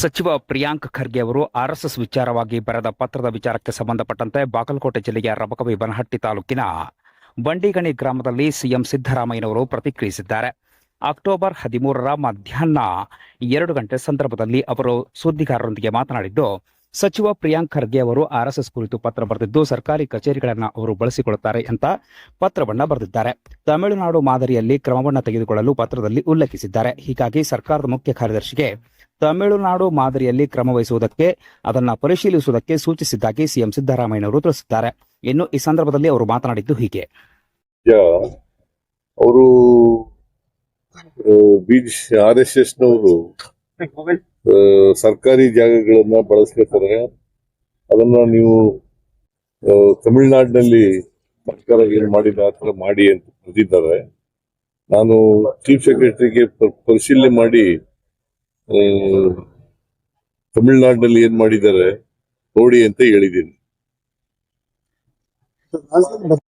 ಸಚಿವ ಪ್ರಿಯಾಂಕ್ ಖರ್ಗೆ ಅವರು ಆರ್ಎಸ್ಎಸ್ ವಿಚಾರವಾಗಿ ಬರೆದ ಪತ್ರದ ವಿಚಾರಕ್ಕೆ ಸಂಬಂಧಪಟ್ಟಂತೆ ಬಾಗಲಕೋಟೆ ಜಿಲ್ಲೆಯ ರಬಕವಿ ಬನಹಟ್ಟಿ ತಾಲೂಕಿನ ಬಂಡಿಗಣಿ ಗ್ರಾಮದಲ್ಲಿ ಸಿಎಂ ಸಿದ್ದರಾಮಯ್ಯನವರು ಪ್ರತಿಕ್ರಿಯಿಸಿದ್ದಾರೆ. ಅಕ್ಟೋಬರ್ ಹದಿಮೂರರ ಮಧ್ಯಾಹ್ನ ಎರಡು ಗಂಟೆ ಸಂದರ್ಭದಲ್ಲಿ ಅವರು ಸುದ್ದಿಗಾರರೊಂದಿಗೆ ಮಾತನಾಡಿದ್ದು ಸಚಿವ ಪ್ರಿಯಾಂಕ್ ಖರ್ಗೆ ಅವರು ಆರ್ಎಸ್ಎಸ್ ಕುರಿತು ಪತ್ರ ಬರೆದಿದ್ದು ಸರ್ಕಾರಿ ಕಚೇರಿಗಳನ್ನು ಅವರು ಬಳಸಿಕೊಳ್ಳುತ್ತಾರೆ ಅಂತ ಪತ್ರವನ್ನ ಬರೆದಿದ್ದಾರೆ. ತಮಿಳುನಾಡು ಮಾದರಿಯಲ್ಲಿ ಕ್ರಮವನ್ನ ತೆಗೆದುಕೊಳ್ಳಲು ಪತ್ರದಲ್ಲಿ ಉಲ್ಲೇಖಿಸಿದ್ದಾರೆ. ಹೀಗಾಗಿ ಸರ್ಕಾರದ ಮುಖ್ಯ ಕಾರ್ಯದರ್ಶಿಗೆ ತಮಿಳುನಾಡು ಮಾದರಿಯಲ್ಲಿ ಕ್ರಮ ವಹಿಸುವುದಕ್ಕೆ ಅದನ್ನ ಪರಿಶೀಲಿಸುವುದಕ್ಕೆ ಸೂಚಿಸಿದ್ದಾಗಿ ಸಿಎಂ ಸಿದ್ದರಾಮಯ್ಯನವರು ತಿಳಿಸಿದ್ದಾರೆ. ಇನ್ನು ಈ ಸಂದರ್ಭದಲ್ಲಿ ಅವರು ಮಾತನಾಡಿದ್ದು ಹೀಗೆ. ಅವರು ಬಿಜ್ ಆರ್ ಎಸ್ ಸರ್ಕಾರಿ ಜಾಗಗಳನ್ನ ಬಳಸ್ಕೊತಾರೆ ಅದನ್ನ ನೀವು ತಮಿಳ್ನಾಡಿನಲ್ಲಿ ಸರ್ಕಾರ ಏನ್ ಮಾಡಿದ ಆ ಮಾಡಿ ಅಂತ ಬರೆದಿದ್ದಾರೆ. ನಾನು ಚೀಫ್ ಸೆಕ್ರೆಟರಿಗೆ ಪರಿಶೀಲನೆ ಮಾಡಿ ತಮಿಳ್ನಾಡಿನಲ್ಲಿ ಏನ್ ಮಾಡಿದ್ದಾರೆ ನೋಡಿ ಅಂತ ಹೇಳಿದ್ದೀನಿ.